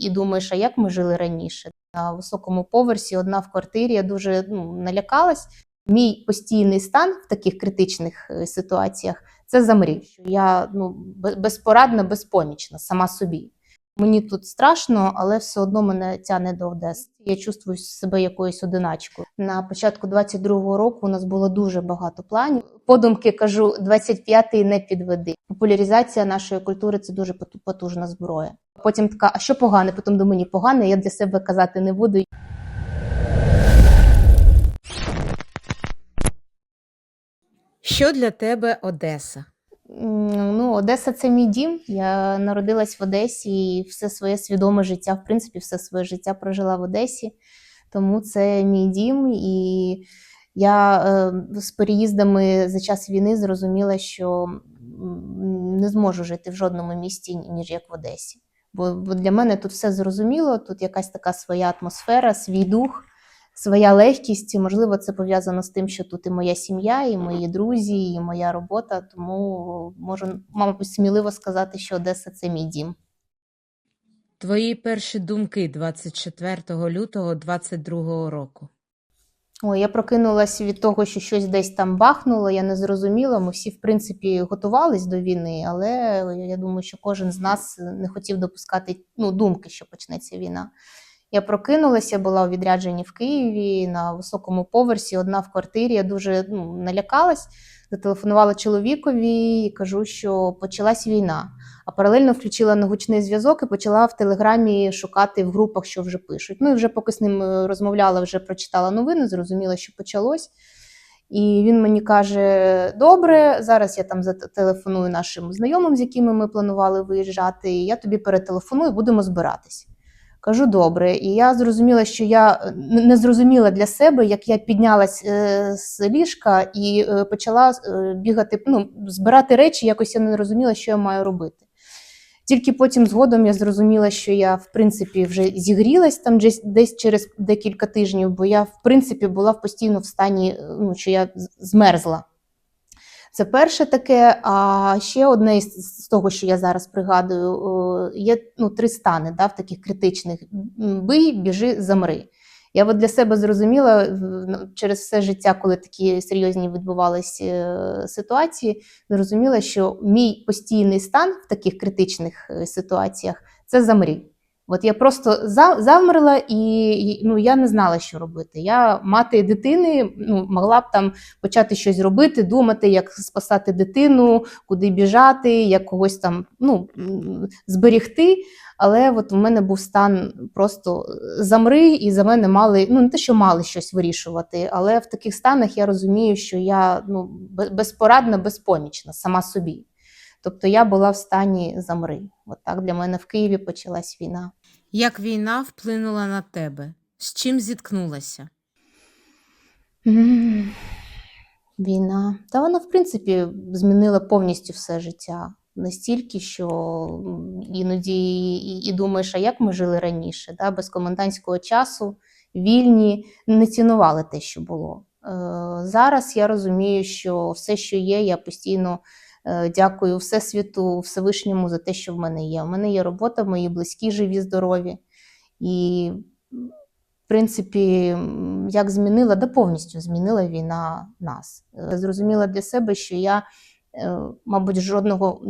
і думаєш, а як ми жили раніше? На високому поверсі, одна в квартирі, я дуже ну, налякалась. Мій постійний стан в таких критичних е, ситуаціях це замрів. Я ну, безпорадна, безпомічна сама собі. Мені тут страшно, але все одно мене тягне до Одеси. Я чувствую себе якоюсь одиначкою. На початку 22-го року у нас було дуже багато планів. Подумки кажу, 25-й не підведи. Популяризація нашої культури це дуже поту- потужна зброя. Потім така, а що погане? Потім думаю, ні, погане, я для себе казати не буду. Що для тебе Одеса? Ну, Одеса це мій дім. Я народилась в Одесі і все своє свідоме життя, в принципі, все своє життя прожила в Одесі. Тому це мій дім. І я е, з переїздами за час війни зрозуміла, що не зможу жити в жодному місті, ніж як в Одесі. Бо для мене тут все зрозуміло, тут якась така своя атмосфера, свій дух, своя легкість. І, можливо, це пов'язано з тим, що тут і моя сім'я, і мої друзі, і моя робота. Тому можу, мабуть, сміливо сказати, що Одеса це мій дім. Твої перші думки 24 лютого 22 року. Ой, я прокинулася від того, що щось десь там бахнуло, я не зрозуміла. Ми всі, в принципі, готувались до війни, але я думаю, що кожен з нас не хотів допускати ну, думки, що почнеться війна. Я прокинулася, була у відрядженні в Києві на високому поверсі, одна в квартирі. Я дуже ну, налякалась, зателефонувала чоловікові і кажу, що почалась війна. А паралельно включила на гучний зв'язок і почала в телеграмі шукати в групах, що вже пишуть. Ну і вже поки з ним е, розмовляла, вже прочитала новини, зрозуміла, що почалось. І він мені каже: Добре, зараз я там зателефоную нашим знайомим, з якими ми планували виїжджати. і Я тобі перетелефоную, будемо збиратись. Кажу добре, і я зрозуміла, що я е, не зрозуміла для себе, як я піднялась е, з ліжка і е, почала бігати, ну, збирати речі, якось я не розуміла, що я маю робити. Тільки потім згодом я зрозуміла, що я в принципі вже зігрілась там десь, десь через декілька тижнів, бо я в принципі була постійно в стані, ну, що я змерзла. Це перше таке. А ще одне з того, що я зараз пригадую, є ну, три стани да, в таких критичних: бий, біжи, замри. Я от для себе зрозуміла ну, через все життя, коли такі серйозні відбувалися е, ситуації, зрозуміла, що мій постійний стан в таких критичних е, ситуаціях це замрі. От я просто за- замерла і, ну, я не знала, що робити. Я мати дитини ну, могла б там почати щось робити, думати, як спасати дитину, куди біжати, як когось там ну, зберігти. Але от у мене був стан просто замри, і за мене мали, ну не те, що мали щось вирішувати, але в таких станах я розумію, що я ну, безпорадна, безпомічна сама собі. Тобто я була в стані замри. От так для мене в Києві почалась війна. Як війна вплинула на тебе? З чим зіткнулася? Війна. Та вона, в принципі, змінила повністю все життя. Настільки, що іноді і, і думаєш, а як ми жили раніше, да? без комендантського часу, вільні, не цінували те, що було. Е, зараз я розумію, що все, що є, я постійно дякую Всесвіту, Всевишньому за те, що в мене є. У мене є робота, мої близькі, живі, здорові. І в принципі, як змінила, да повністю змінила війна нас. Е, Зрозуміла для себе, що я, е, мабуть, жодного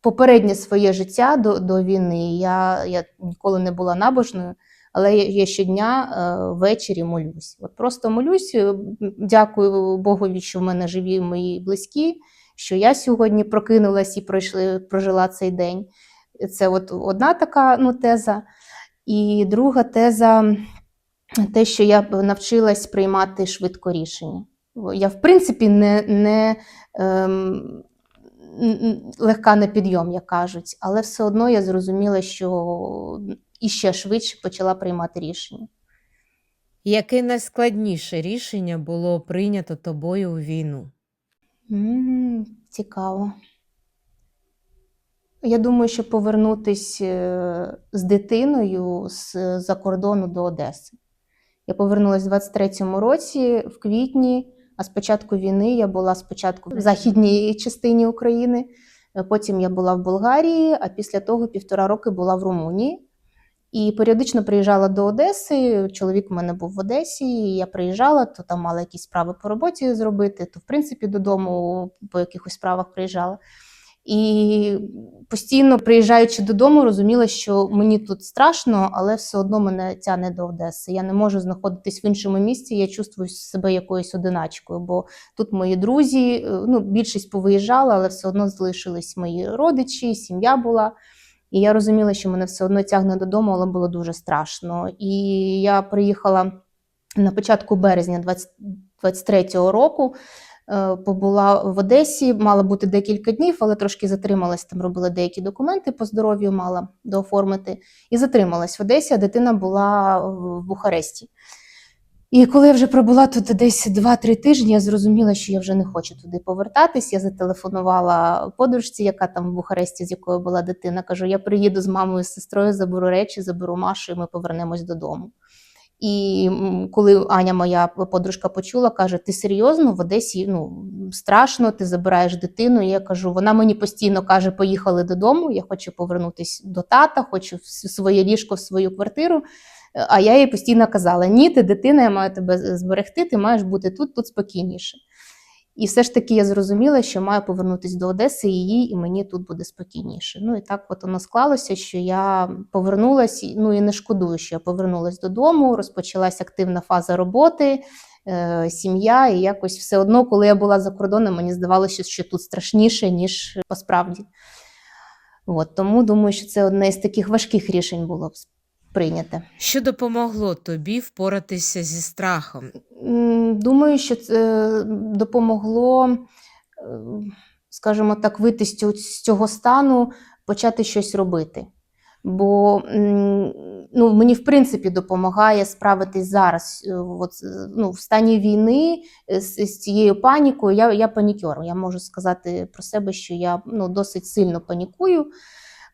попереднє своє життя до, до війни я, я ніколи не була набожною, але я, щодня е, ввечері молюсь. От просто молюсь, е, дякую Богові, що в мене живі мої близькі, що я сьогодні прокинулась і пройшли, прожила цей день. Це от одна така ну, теза. І друга теза те, що я навчилась приймати швидко рішення. Я, в принципі, не, не ем, легка на підйом, як кажуть, але все одно я зрозуміла, що іще швидше почала приймати рішення. Яке найскладніше рішення було прийнято тобою у війну? Цікаво. Я думаю, що повернутися е, з дитиною з-за кордону до Одеси. Я повернулася в 23-му році, в квітні, а з початку війни я була спочатку в західній частині України, е, потім я була в Болгарії, а після того півтора роки була в Румунії. І періодично приїжджала до Одеси. Чоловік у мене був в Одесі, і я приїжджала, то там мала якісь справи по роботі зробити, то в принципі додому по якихось справах приїжджала. І постійно приїжджаючи додому, розуміла, що мені тут страшно, але все одно мене тягне до Одеси. Я не можу знаходитись в іншому місці. Я чувствую себе якоюсь одиначкою, бо тут мої друзі, ну більшість повиїжджала, але все одно залишились мої родичі, сім'я була. І я розуміла, що мене все одно тягне додому, але було дуже страшно. І я приїхала на початку березня 2023 року. е, Побула в Одесі, мала бути декілька днів, але трошки затрималась. Там робила деякі документи по здоров'ю, мала дооформити. І затрималась в Одесі, а дитина була в Бухаресті. І коли я вже пробула тут десь 2-3 тижні, я зрозуміла, що я вже не хочу туди повертатись. Я зателефонувала подружці, яка там в Бухаресті, з якою була дитина. Кажу: я приїду з мамою, з сестрою, заберу речі, заберу Машу, і ми повернемось додому. І коли Аня, моя подружка, почула, каже: Ти серйозно в Одесі ну, страшно, ти забираєш дитину. І я кажу, вона мені постійно каже: Поїхали додому, я хочу повернутися до тата, хочу в своє ліжко, в свою квартиру. А я їй постійно казала: ні, ти дитина, я маю тебе зберегти, ти маєш бути тут, тут спокійніше. І все ж таки я зрозуміла, що маю повернутися до Одеси їй, і мені тут буде спокійніше. Ну і так от воно склалося, що я повернулася, ну і не шкодую, що я повернулася додому, розпочалась активна фаза роботи, е, сім'я, і якось все одно, коли я була за кордоном, мені здавалося, що тут страшніше, ніж посправді. От, тому думаю, що це одне з таких важких рішень було б. Що допомогло тобі впоратися зі страхом? Думаю, що це допомогло, е, скажімо так, вийти з цього- стану, почати щось робити. Бо ну, мені, в принципі, допомагає справитись зараз. е, От, е, ну, в стані війни е, з, з цією панікою. Я, я панікер. Я можу сказати про себе, що я ну, досить сильно панікую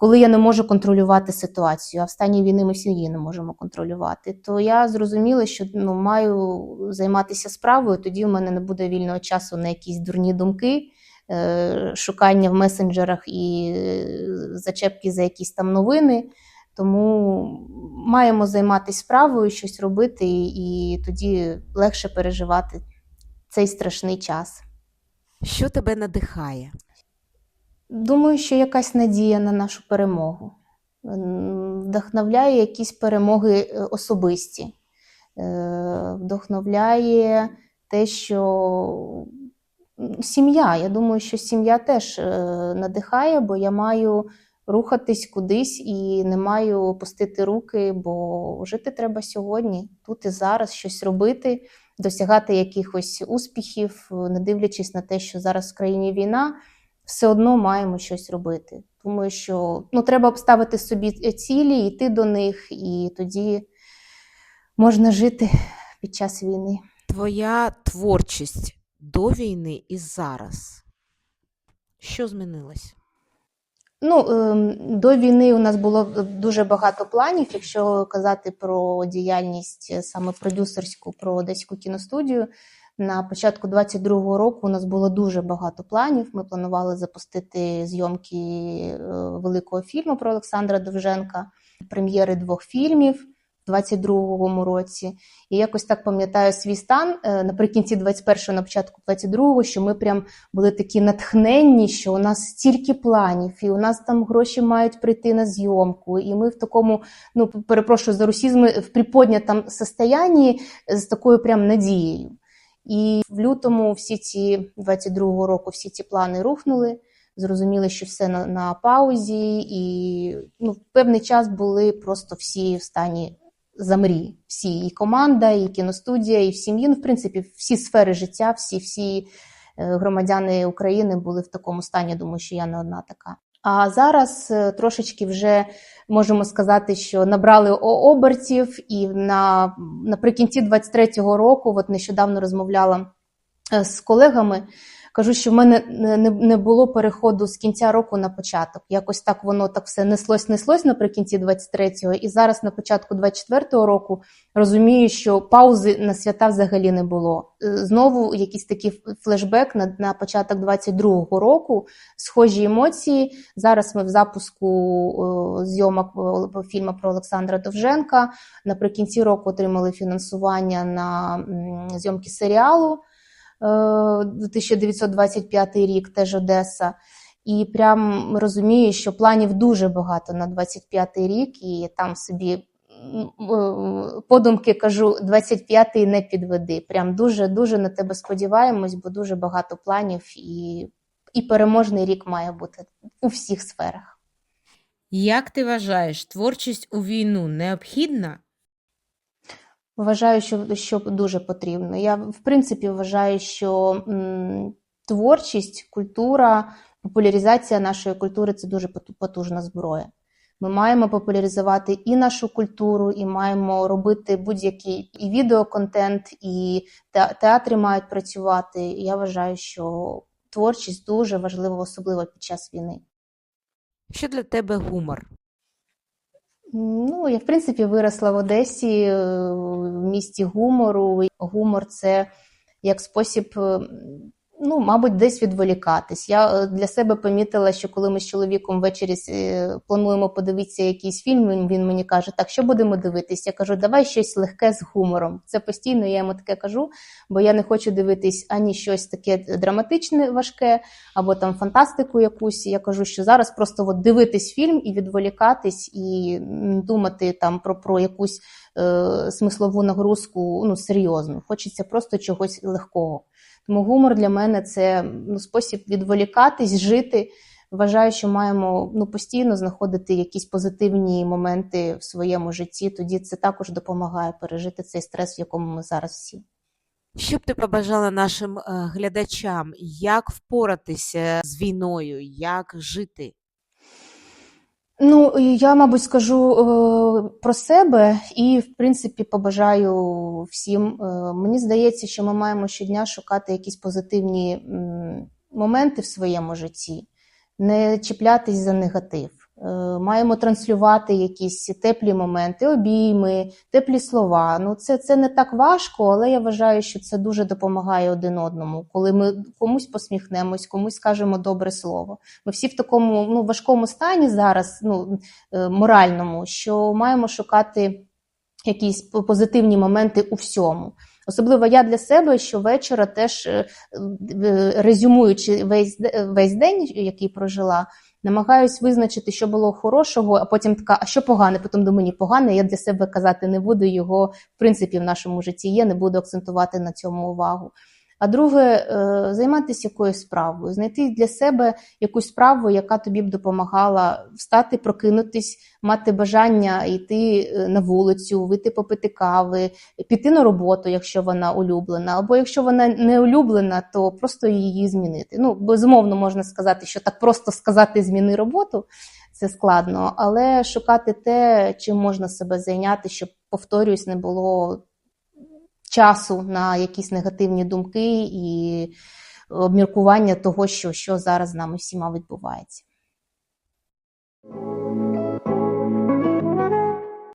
коли я не можу контролювати ситуацію, а в стані війни ми всі її не можемо контролювати, то я зрозуміла, що ну, маю займатися справою, тоді в мене не буде вільного часу на якісь дурні думки, е, шукання в месенджерах і е, зачепки за якісь там новини. Тому маємо займатися справою, щось робити, і, і тоді легше переживати цей страшний час. Що тебе надихає? Думаю, що якась надія на нашу перемогу. Вдохновляє якісь перемоги е, особисті. Е, Вдохновляє те, що сім'я. Я думаю, що сім'я теж е, надихає, бо я маю рухатись кудись і не маю опустити руки, бо жити треба сьогодні, тут і зараз щось робити, досягати якихось успіхів, не дивлячись на те, що зараз в країні війна все одно маємо щось робити. Думаю, що ну, треба обставити собі цілі, йти до них, і тоді можна жити під час війни. Твоя творчість до війни і зараз. Що змінилось? Ну, ем, до війни у нас було дуже багато планів. Якщо казати про діяльність е, саме продюсерську, про одеську кіностудію. На початку 22-го року у нас було дуже багато планів. Ми планували запустити зйомки е, великого фільму про Олександра Довженка, прем'єри двох фільмів в 22-му році. І якось так пам'ятаю свій стан е, наприкінці 21-го, на початку 22-го, що ми прям були такі натхненні, що у нас стільки планів, і у нас там гроші мають прийти на зйомку. І ми в такому, ну перепрошую за русізми, в приподнятому состоянні з такою прям надією. І в лютому всі ці 22-го року всі ці плани рухнули. Зрозуміли, що все на, на паузі, і ну, певний час були просто всі в стані замрі. Всі і команда, і кіностудія, і в сім'ї. Ну, в принципі, всі сфери життя, всі, всі е, громадяни України були в такому стані. Думаю, що я не одна така. А зараз е, трошечки вже можемо сказати, що набрали обертів, і на наприкінці 23-го року, от нещодавно розмовляла е, з колегами. Кажу, що в мене не, було переходу з кінця року на початок. Якось так воно так все неслось, неслось наприкінці 23-го, і зараз на початку 24-го року розумію, що паузи на свята взагалі не було. Е, Знову якийсь такий флешбек на, на початок 22-го року, схожі емоції. Зараз ми в запуску зйомок фільму про Олександра Довженка. Наприкінці року отримали фінансування на зйомки серіалу. Е, 1925 рік, теж Одеса. І прям розумію, що планів дуже багато на 25-й рік, і там собі е, подумки кажу, 25-й не підведи. Прям дуже дуже на тебе сподіваємось, бо дуже багато планів, і, і переможний рік має бути у всіх сферах. Як ти вважаєш, творчість у війну необхідна? Вважаю, що, що дуже потрібно. Я в принципі вважаю, що м, творчість, культура, популяризація нашої культури це дуже потужна зброя. Ми маємо популяризувати і нашу культуру, і маємо робити будь-який і відеоконтент, і те- театри мають працювати. Я вважаю, що творчість дуже важлива, особливо під час війни. Що для тебе гумор? Ну, я в принципі виросла в Одесі, е, в місті гумору. Гумор це як спосіб, ну, мабуть, десь відволікатись. Я е, для себе помітила, що коли ми з чоловіком ввечері е, плануємо подивитися якийсь фільм, він- мені каже: Так, що будемо дивитись? Я кажу, давай щось легке з гумором. Це постійно я йому таке кажу, бо я не хочу дивитись ані щось таке драматичне, важке, або там фантастику якусь. Я кажу, що зараз просто от дивитись фільм і відволікатись, і думати там про, про якусь е, смислову нагрузку ну, серйозну. Хочеться просто чогось легкого. Тому гумор для мене це ну, спосіб відволікатись, жити. Вважаю, що маємо ну, постійно знаходити якісь позитивні моменти в своєму житті. Тоді це також допомагає пережити цей стрес, в якому ми зараз всі. Що б ти побажала нашим е, глядачам, як впоратися з війною, як жити? Ну, я, мабуть, скажу е, про себе і, в принципі, побажаю всім. Е, мені здається, що ми маємо щодня шукати якісь позитивні м, моменти в своєму житті, не чіплятись за негатив. Е, маємо транслювати якісь теплі моменти, обійми, теплі слова. Ну, це, це не так важко, але я вважаю, що це дуже допомагає один одному, коли ми комусь посміхнемось, комусь скажемо добре слово. Ми всі в такому ну, важкому стані зараз, ну, е, моральному, що маємо шукати якісь по- позитивні моменти у всьому. Особливо я для себе щовечора теж е, е, резюмуючи весь, весь день, який прожила, намагаюсь визначити, що було хорошого, а потім така, а що погане? Потім думаю, ні, погане, я для себе казати не буду. Його в принципі в нашому житті є, не буду акцентувати на цьому увагу. А друге, е, займатися якоюсь справою, знайти для себе якусь справу, яка тобі б допомагала встати, прокинутись, мати бажання йти е, на вулицю, вийти попити кави, піти на роботу, якщо вона улюблена, або якщо вона не улюблена, то просто її змінити. Ну, безумовно, можна сказати, що так просто сказати зміни роботу це складно, але шукати те, чим можна себе зайняти, щоб, повторюсь, не було часу на якісь негативні думки і обміркування того, що, що зараз з нами всіма відбувається.